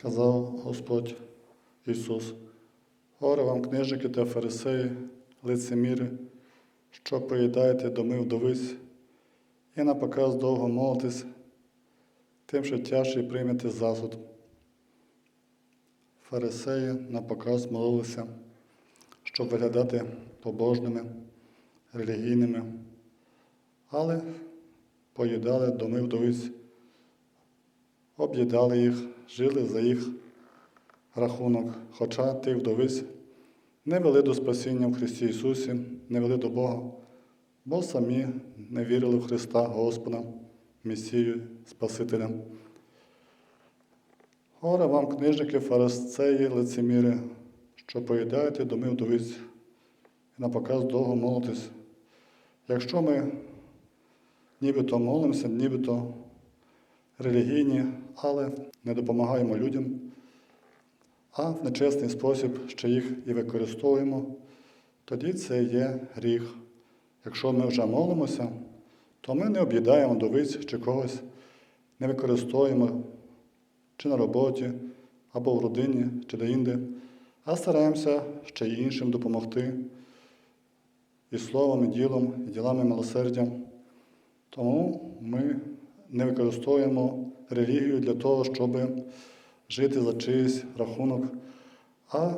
сказав Господь Ісус. Горе вам, книжники та фарисеї, лицеміри, що поїдаєте доми вдовиць, і на показ довго молитесь, тим, що тяжче приймете засуд. Фарисеї на показ молилися, щоб виглядати побожними, релігійними, але поїдали доми вдовиць, об'їдали їх, жили за їх рахунок, хоча тих вдовиць не вели до спасіння в Христі Ісусі, не вели до Бога, бо самі не вірили в Христа Господа, Месію, Спасителя. Горе вам, книжники, фарисеї, лицеміри, що поїдаєте доми вдовиць і на показ довго молитесь. Якщо ми нібито молимося, нібито релігійні, але не допомагаємо людям, а в нечесний спосіб ще їх і використовуємо, тоді це є гріх. Якщо ми вже молимося, то ми не об'їдаємо довиць чи когось, не використовуємо чи на роботі, або в родині, чи де-інде, а стараємося ще й іншим допомогти і словом, і ділом, і ділами милосердя. Тому ми не використовуємо релігію для того, щоб жити за чийсь рахунок, а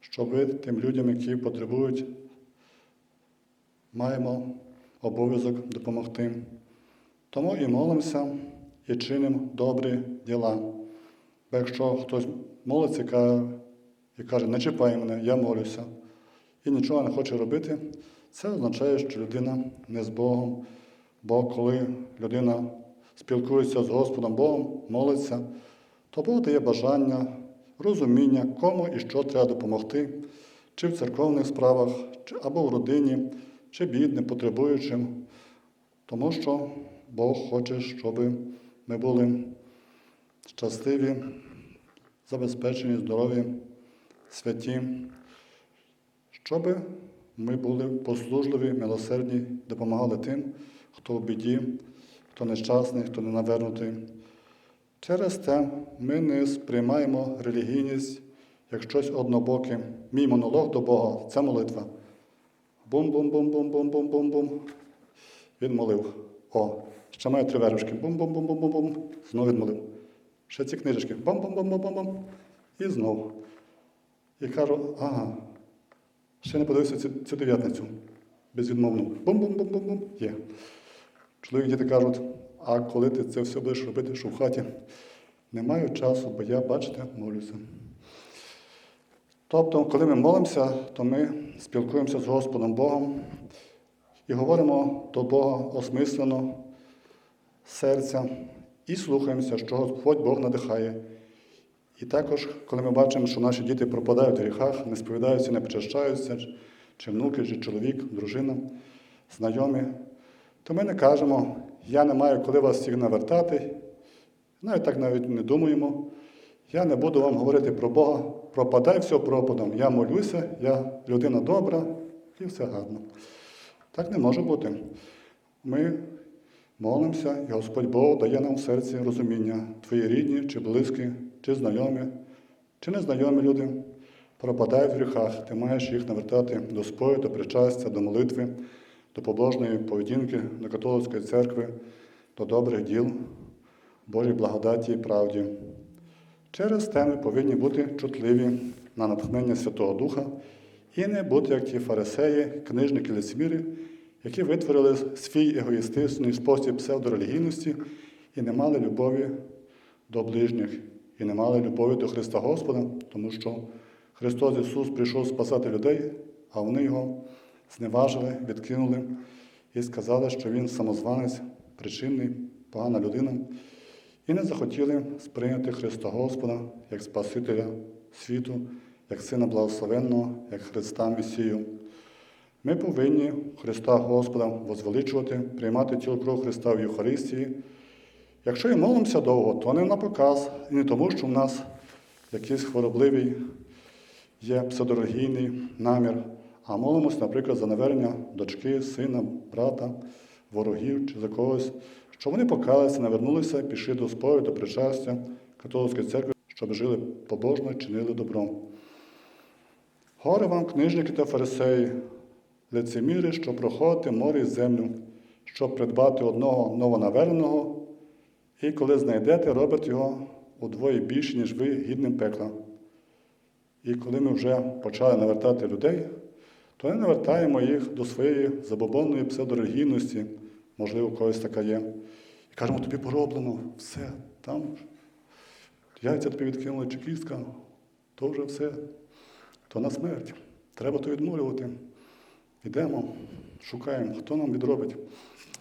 щоб тим людям, які потребують, маємо обов'язок допомогти. Тому і молимося, і чинимо добрі діла. Бо якщо хтось молиться і каже, не чіпай мене, я молюся, і нічого не хоче робити, це означає, що людина не з Богом. Бо коли людина спілкується з Господом Богом, молиться, то Бог дає бажання, розуміння, кому і що треба допомогти, чи в церковних справах, або в родині, чи бідним, потребуючим, тому що Бог хоче, щоб ми були щасливі, забезпечені, здорові, святі, щоб ми були послужливі, милосердні, допомагали тим, хто в біді, хто нещасний, хто ненавернутий. Через те ми не сприймаємо релігійність як щось однобоке. Мій монолог до Бога це молитва. Бум-бум-бум-бум-бум-бум-бум-бум. Він молив. О, ще маю три вершки. Бум-бум-бум-бум-бум. Знову відмолив. Ще ці книжечки. Бум-бум-бум-бум-бум. І знову. І кажу, ага, ще не подивився цю, цю дев'ятницю. Безвідмовно. Бум-бум-бум-бум-бум. Є. Чоловік діти кажуть, а коли ти це все будеш робити, що в хаті? Не маю часу, бо я, бачите, молюся. Тобто, коли ми молимося, то ми спілкуємося з Господом Богом і говоримо до Бога осмислено серця і слухаємося, що Господь Бог надихає. І також, коли ми бачимо, що наші діти пропадають в гріхах, не сповідаються, не причащаються, чи внуки, чи чоловік, дружина, знайомі, то ми не кажемо, я не маю коли вас всіх навертати, навіть так навіть не думаємо. Я не буду вам говорити про Бога, пропадай все пропадом. Я молюся, я людина добра і все гарно. Так не може бути. Ми молимося, і Господь Бог дає нам в серці розуміння, твої рідні, чи близькі, чи знайомі, чи незнайомі люди пропадають в гріхах, ти маєш їх навертати до спою, до причастя, до молитви, до побожної поведінки, до католицької церкви, до добрих діл, Божій благодаті і правді. Через те ми повинні бути чутливі на натхнення Святого Духа і не бути як ті фарисеї, книжники лицеміри, які витворили свій егоїстичний спосіб псевдорелігійності і не мали любові до ближніх, і не мали любові до Христа Господа, тому що Христос Ісус прийшов спасати людей, а вони його зневажили, відкинули і сказали, що Він самозванець, причинний, погана людина, і не захотіли сприйняти Христа Господа як Спасителя світу, як Сина Благословенного, як Христа Месію. Ми повинні Христа Господа возвеличувати, приймати тіло кров Христа в Євхаристії. Якщо і молимося довго, то не на показ, і не тому, що в нас якийсь хворобливий є псевдорелігійний намір, а молимося, наприклад, за навернення дочки, сина, брата, ворогів чи за когось, щоб вони покалися, навернулися, пішли до сповіді, до причастя католицької церкви, щоб жили побожно чинили добро. Горе вам, книжники та фарисеї, лицеміри, що проходите море і землю, щоб придбати одного новонаверненого, і коли знайдете, робите його удвоє більше, ніж ви гідним пекла. І коли ми вже почали навертати людей, то не навертаємо їх до своєї забобонної псевдорелігійності, можливо, у когось така є. І кажемо, тобі пороблено, все, там яйця тобі відкинули, чи кістка, то вже все, то на смерть. Треба то відмолювати. Йдемо, шукаємо, хто нам відробить.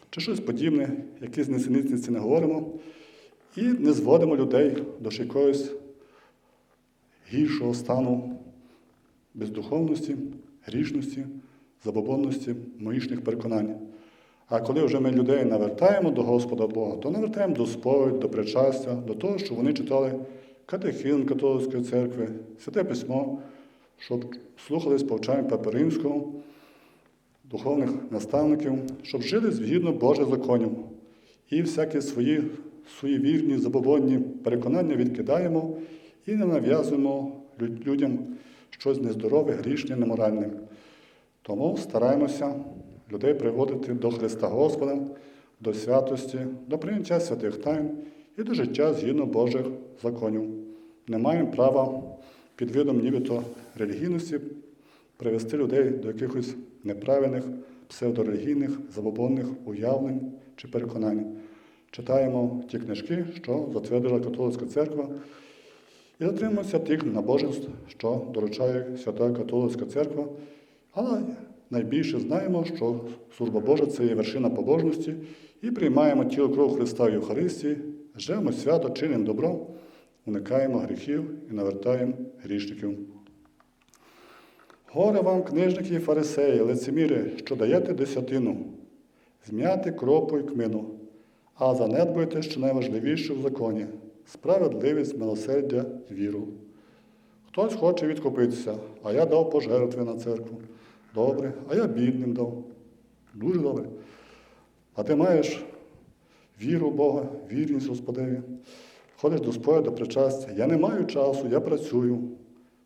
Чи щось подібне, якісь несенітниці не говоримо, і не зводимо людей до якогось гіршого стану бездуховності, грішності, забобонності, моїшних переконань. А коли вже ми людей навертаємо до Господа Бога, то навертаємо до сповідь, до причастя, до того, що вони читали катехизм католицької церкви, святе письмо, щоб слухали сповчання Папи Римського, духовних наставників, щоб жили згідно Божих законів. І всякі свої суєвірні, забобонні переконання відкидаємо і не нав'язуємо людям щось нездорове, грішне, неморальне. Тому стараємося людей приводити до Христа Господа, до святості, до прийняття святих тайн і до життя згідно Божих законів. Не маємо права під видом нібито релігійності привести людей до якихось неправильних псевдорелігійних, забобонних уявлень чи переконань. Читаємо ті книжки, що затвердила католицька церква, і дотримуємося тих набожеств, що доручає Свята Католицька Церква, але найбільше знаємо, що служба Божа це є вершина побожності, і приймаємо тіло кров Христа в Євхаристії, живемо свято, чинимо добро, уникаємо гріхів і навертаємо грішників. Горе вам, книжники і фарисеї, лицеміри, що даєте десятину, зм'яти кропу і кмину, а занедбуєте, що найважливіше в законі справедливість, милосердя віру. Хтось хоче відкупитися, а я дав пожертви на церкву. Добре, а я бідним дав. Дуже добре. А ти маєш віру Бога, вірність Господеві. Ходиш до сповіді, до причастя. Я не маю часу, я працюю.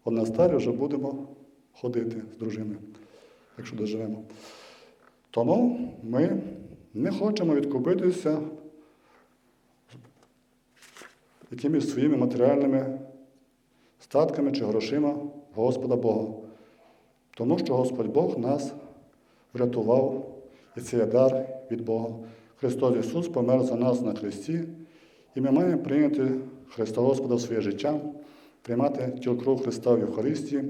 От на старі вже будемо ходити з дружиною, якщо доживемо. Тому ми не хочемо відкупитися якимись своїми матеріальними статками чи грошима Господа Бога. Тому що Господь Бог нас врятував, і це є дар від Бога. Христос Ісус помер за нас на Христі, і ми маємо прийняти Христа Господа в своє життя, приймати кров Христа в Євхаристії,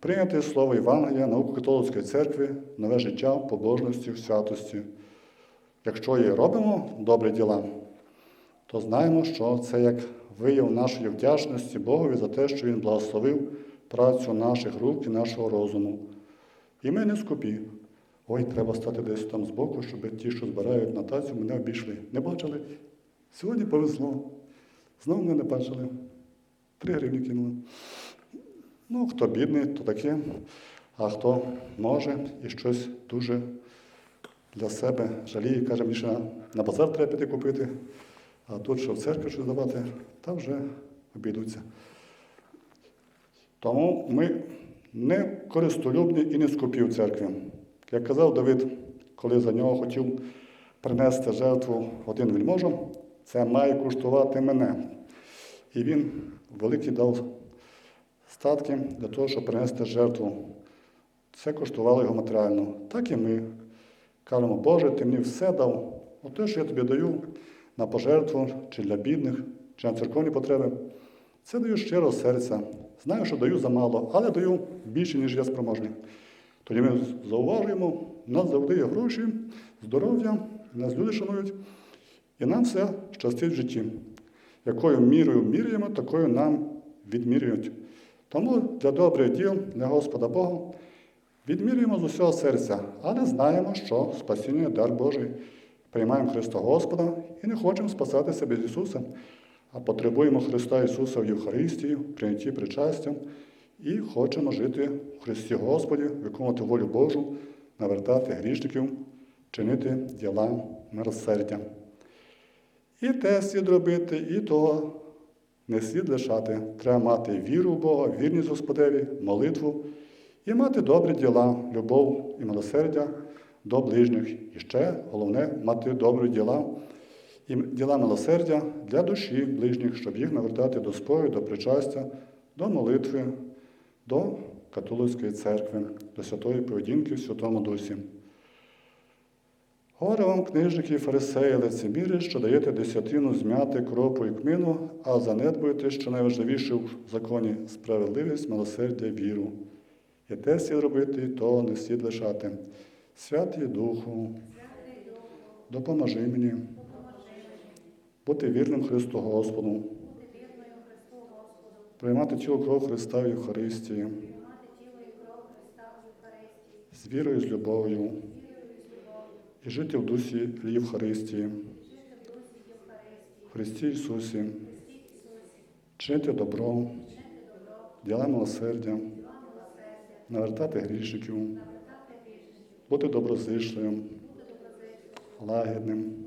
прийняти Слово Євангелія, науку католицької церкви, нове життя побожності, святості. Якщо і робимо добрі діла, то знаємо, що це як вияв нашої вдячності Богові за те, що Він благословив працю наших рук і нашого розуму. І ми не скупі. Ой, треба стати десь там збоку, щоб ті, що збирають на тацю, мене обійшли. Не бачили? Сьогодні повезло. Знову мене не бачили. Три гривні кинули. Ну, хто бідний, то таке, а хто може і щось дуже для себе жаліє, каже, мені ще на, базар треба піти купити, а тут, що в церкві щось давати, та вже обійдуться. Тому ми не користолюбні і не скупі в церкві. Як казав Давид, коли за нього хотів принести жертву один вельможа, це має коштувати мене. І він великий дав статки для того, щоб принести жертву. Це коштувало його матеріально. Так і ми кажемо, Боже, ти мені все дав. Оте, що я тобі даю на пожертву, чи для бідних, чи на церковні потреби. Це даю щиро серця. Знаю, що даю замало, але даю більше, ніж я спроможний. Тоді ми зауважуємо, в нас завжди є гроші, здоров'я, нас люди шанують, і нам все щастить в житті. Якою мірою міряємо, такою нам відмірюють. Тому для добрих діл, для Господа Бога, відмірюємо з усього серця, але знаємо, що спасіння дар Божий. Приймаємо Христа Господа і не хочемо спасатися без Ісуса, а потребуємо Христа Ісуса в Євхаристії, в прийнятті причастя і хочемо жити в Христі Господі, виконувати волю Божу, навертати грішників, чинити діла милосердя. І те слід робити, і того не слід лишати. Треба мати віру в Бога, вірність Господеві, молитву і мати добрі діла, любов і милосердя до ближніх. І ще головне мати добрі діла і діла милосердя для душі ближніх, щоб їх навертати до спою, до причастя, до молитви, до католицької церкви, до святої поведінки в Святому Дусі. Горе вам, книжники і фарисеї, лицеміри, що даєте десятину змяти кропу і кмину, а занедбуєте, що найважливіше в законі справедливість, милосердя, віру. І те слід робити, і то не слід лишати. Святий Духу, допоможи мені бути вірним Христу Господу, приймати тіло кров Христа в Євхаристії, з вірою, з любов'ю і жити в дусі Євхаристії, в Христі Ісусі, чинити добро, діла милосердя, навертати грішників, бути доброзичливим, лагідним.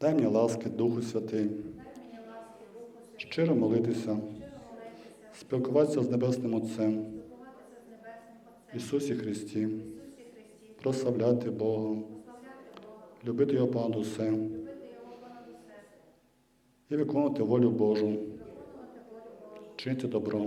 Дай мені ласки Духу Святий, щиро молитися, спілкуватися з Небесним Отцем, Ісусі Христі, прославляти Бога, любити Його понад усе. І виконувати волю Божу, чинити добро.